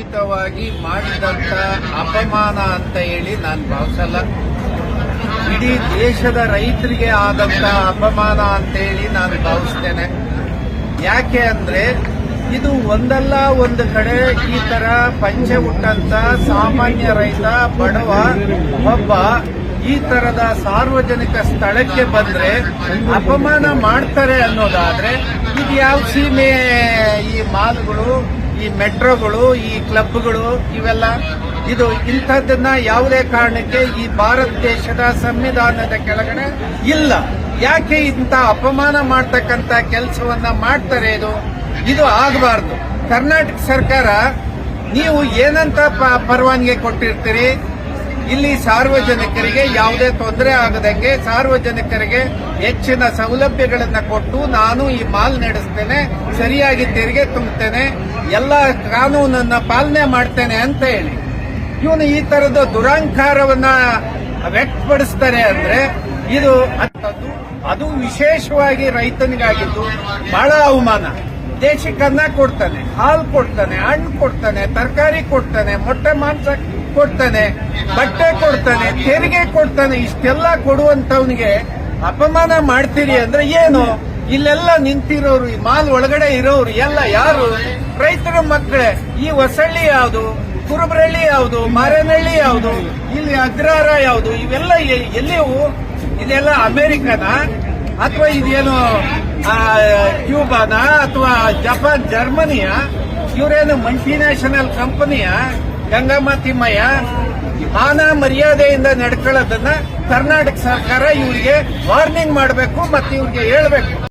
ಸೀಮಿತವಾಗಿ ಮಾಡಿದಂತ ಅಪಮಾನ ಅಂತ ಹೇಳಿ ನಾನು ಭಾವಿಸಲ್ಲ. ಇಡೀ ದೇಶದ ರೈತರಿಗೆ ಆದಂತ ಅಪಮಾನ ಅಂತ ಹೇಳಿ ನಾನು ಭಾವಿಸ್ತೇನೆ. ಯಾಕೆ ಅಂದ್ರೆ ಇದು ಒಂದಲ್ಲ ಒಂದು ಕಡೆ ಈ ತರ ಪಂಚೆ ಹುಟ್ಟಂತ ಸಾಮಾನ್ಯ ರೈತ, ಬಡವ, ಒಬ್ಬ ಈ ತರದ ಸಾರ್ವಜನಿಕ ಸ್ಥಳಕ್ಕೆ ಬಂದ್ರೆ ಅಪಮಾನ ಮಾಡ್ತಾರೆ ಅನ್ನೋದಾದ್ರೆ ಇದು ಯಾವ ಸೀಮೆ ಈ ಮಾಲ್ಗಳು? ಈ ಮೆಟ್ರೋಗಳು, ಈ ಕ್ಲಬ್ಗಳು ಇವೆಲ್ಲ ಇದು ಇಂಥದ್ದನ್ನ ಯಾವುದೇ ಕಾರಣಕ್ಕೆ ಈ ಭಾರತ ದೇಶದ ಸಂವಿಧಾನದ ಕೆಳಗಡೆ ಇಲ್ಲ. ಯಾಕೆ ಇಂಥ ಅಪಮಾನ ಮಾಡ್ತಕ್ಕಂಥ ಕೆಲಸವನ್ನ ಮಾಡ್ತಾರೆ ಇದು? ಇದು ಆಗಬಾರ್ದು. ಕರ್ನಾಟಕ ಸರ್ಕಾರ, ನೀವು ಏನಂತ ಪರವಾನಗಿ ಕೊಟ್ಟಿರ್ತೀರಿ? ಇಲ್ಲಿ ಸಾರ್ವಜನಿಕರಿಗೆ ಯಾವುದೇ ತೊಂದರೆ ಆಗದಂಗೆ ಸಾರ್ವಜನಿಕರಿಗೆ ಹೆಚ್ಚಿನ ಸೌಲಭ್ಯಗಳನ್ನು ಕೊಟ್ಟು ನಾನು ಈ ಮಾಲ್ ನಡೆಸ್ತೇನೆ, ಸರಿಯಾಗಿ ತೆರಿಗೆ ತುಂಬುತ್ತೇನೆ. ಎಲ್ಲ ಕಾನೂನನ್ನ ಪಾಲನೆ ಮಾಡ್ತೇನೆ ಅಂತ ಹೇಳಿ. ಇವನು ಈ ತರದ ದುರಂಕಾರವನ್ನ ವ್ಯಕ್ತಪಡಿಸ್ತಾರೆ ಅಂದ್ರೆ ಇದು ಅದು ವಿಶೇಷವಾಗಿ ರೈತನಿಗಾಗಿದ್ದು ಬಹಳ ಅವಮಾನ. ದೇಶಕ್ಕೆ ಅನ್ನ ಕೊಡ್ತಾನೆ, ಹಾಲು ಕೊಡ್ತಾನೆ, ಹಣ್ಣು ಕೊಡ್ತಾನೆ, ತರಕಾರಿ ಕೊಡ್ತಾನೆ, ಮೊಟ್ಟೆ ಮಾಂಸ ಕೊಡ್ತಾನೆ, ಬಟ್ಟೆ ಕೊಡ್ತಾನೆ, ತೆರಿಗೆ ಕೊಡ್ತಾನೆ, ಇಷ್ಟೆಲ್ಲ ಕೊಡುವಂತವನಿಗೆ ಅಪಮಾನ ಮಾಡ್ತೀರಿ ಅಂದ್ರೆ ಏನು? ಇಲ್ಲೆಲ್ಲ ನಿಂತಿರೋರು, ಈ ಮಾಲ್ ಒಳಗಡೆ ಇರೋರು ಎಲ್ಲ ಯಾರು? ರೈತರ ಮಕ್ಕಳೇ, ಈ ಹೊಸಳ್ಳಿ ಯಾವುದು? ಕುರುಬರಳ್ಳಿ ಯಾವುದು? ಮಾರೇನಹಳ್ಳಿ ಯಾವುದು? ಇಲ್ಲಿ ಅಗ್ರಹಾರ ಯಾವುದು? ಇವೆಲ್ಲ ಎಲ್ಲಿವು? ಇದೆಲ್ಲ ಅಮೆರಿಕನ? ಅಥವಾ ಇದೇನು ಕ್ಯೂಬಾನ? ಅಥವಾ ಜಪಾನ್, ಜರ್ಮನಿಯ? ಇವರೇನು ಮಲ್ಟಿ ನ್ಯಾಷನಲ್ ಕಂಪನಿಯ ಗಂಗಮ್ಮ ತಿಮ್ಮಯ್ಯ? ಮಾನ ಮರ್ಯಾದೆಯಿಂದ ನಡ್ಕೊಳ್ಳೋದನ್ನ ಕರ್ನಾಟಕ ಸರ್ಕಾರ ಇವರಿಗೆ ವಾರ್ನಿಂಗ್ ಮಾಡಬೇಕು ಮತ್ತೆ ಇವ್ರಿಗೆ ಹೇಳ್ಬೇಕು.